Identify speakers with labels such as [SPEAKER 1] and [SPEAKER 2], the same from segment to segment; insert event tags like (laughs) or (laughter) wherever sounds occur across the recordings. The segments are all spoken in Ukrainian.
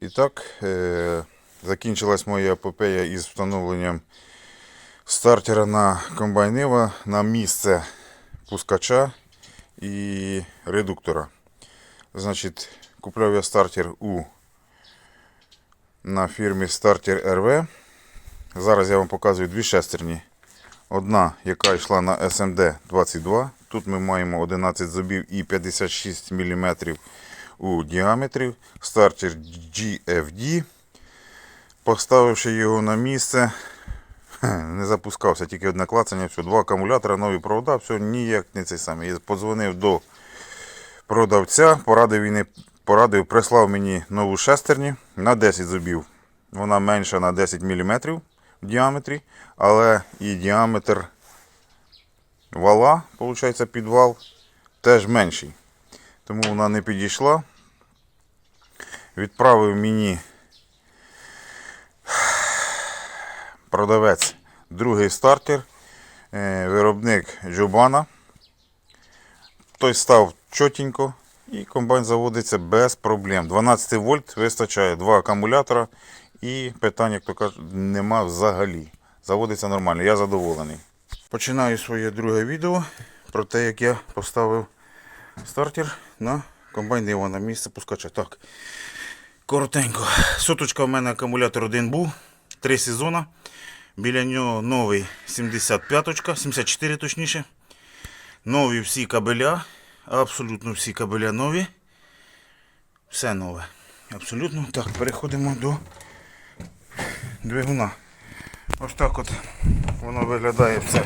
[SPEAKER 1] І так, е, закінчилась моя епопея із встановленням стартера на комбайн Нива на місце пускача і редуктора. Значить, купляв я стартер у на фірмі Starter RV. Зараз я вам показую дві шестерні. Одна, яка йшла на SMD 22. Тут ми маємо 11 зубів і 56 мм у діаметрі. Стартер GFD. Поставивши його на місце, (laughs) не запускався, тільки одне клацання, все, два акумулятора, нові провода, все, ніяк не цей самий. Я подзвонив до продавця, порадив, він, порадив, прислав мені нову шестерню на 10 зубів. Вона менша на 10 мм в діаметрі, але і діаметр вала, виходить, підвал, теж менший. Тому вона не підійшла. Відправив мені продавець другий стартер, е, виробник Джубана. Той став чотенько і комбайн заводиться без проблем. 12 вольт вистачає два акумулятора і питань, як то кажуть, нема взагалі. Заводиться нормально, я задоволений. Починаю своє друге відео про те, як я поставив стартер на комбайн Нива на місце пускача. Так, коротенько. Соточка в мене акумулятор один був, три сезона. Біля нього новий 75-ка, 74 точніше. Нові всі кабеля. Абсолютно всі кабеля нові. Все нове. Абсолютно. Так, переходимо до двигуна. Ось так от воно виглядає все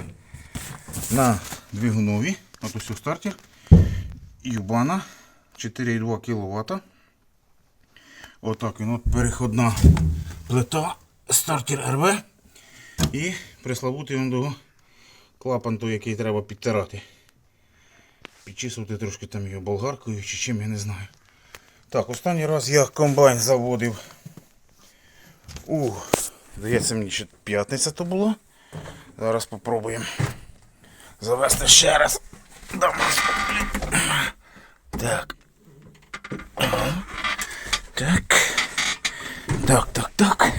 [SPEAKER 1] на двигунові. От ось стартер. Юбана 4,2 кВт. Отак він от переходна плита стартер РВ. І прислабути до клапан той, який треба підтирати. Підчісувати трошки там його болгаркою чи чим, я не знаю. Так, останній раз я комбайн заводив. У, здається, мені ще п'ятниця то було. Зараз спробуємо завести ще раз. блін. Так. Так. Так, так, так.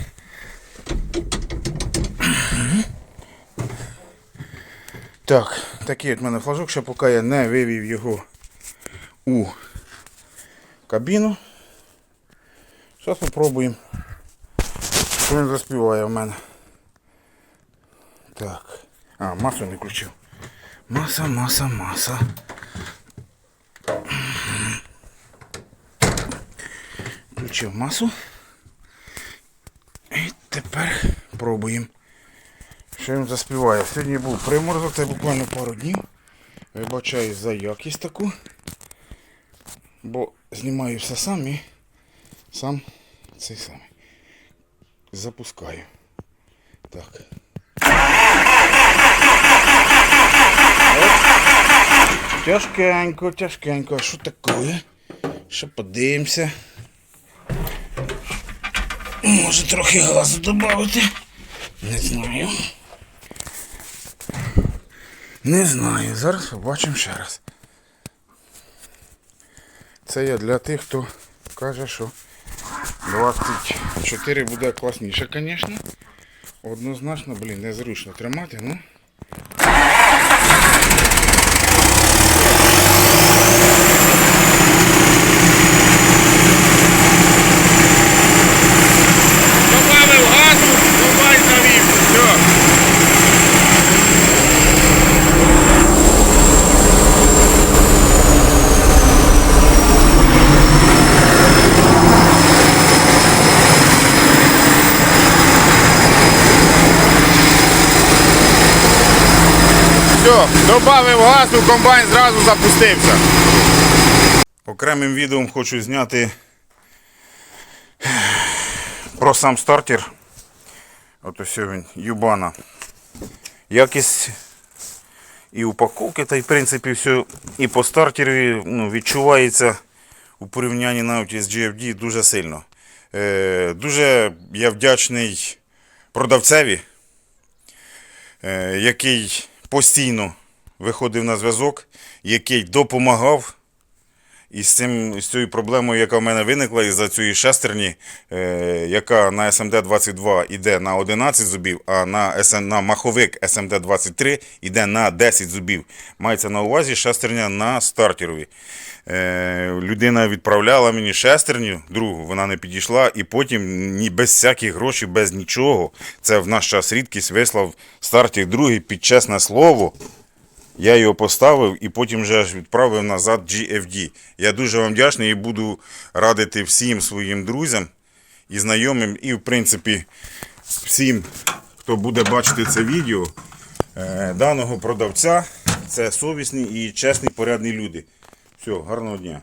[SPEAKER 1] Так, такий от мене флажок, ще поки я не вивів його у кабіну. Зараз спробуємо. Що він заспіває в мене. Так. А, масу не включив. Маса, маса, маса. Включив масу. І тепер пробуємо. Що він заспіває? Сьогодні був приморозок, це буквально пару днів. Вибачаю за якість таку. Бо знімаю все сам і сам цей самий. Запускаю. Так. Тяжкенько, тяжкенько. А що таке? Ще подивимося. Може трохи газу додати. Не знаю. Не знаю. Зараз побачимо ще раз. Це я для тих, хто каже, що 24 буде класніше, звісно. Однозначно, блін, незручно тримати, ну.
[SPEAKER 2] Добавив газу, комбайн завів. Все. Все, добавив газу, комбайн зразу запустився.
[SPEAKER 1] Окремим відео хочу зняти про сам стартер. От ось він, Юбана. Якість і упаковки, та й в принципі все і по стартері ну, відчувається у порівнянні навіть із GFD дуже сильно. Е, дуже я вдячний продавцеві, е, який постійно виходив на зв'язок, який допомагав І з, цим, з цією проблемою, яка в мене виникла із-за цієї шестерні, е, яка на SMD-22 йде на 11 зубів, а на, SN, на маховик SMD-23 йде на 10 зубів. Мається на увазі шестерня на стартерові. Е, людина відправляла мені шестерню, другу, вона не підійшла, і потім ні без всяких грошей, без нічого. Це в наш час рідкість вислав стартер другий під чесне слово. Я його поставив і потім вже відправив назад GFD. Я дуже вам вдячний і буду радити всім своїм друзям і знайомим, і, в принципі, всім, хто буде бачити це відео, е, даного продавця. Це совісні і чесні, порядні люди. Все, гарного дня.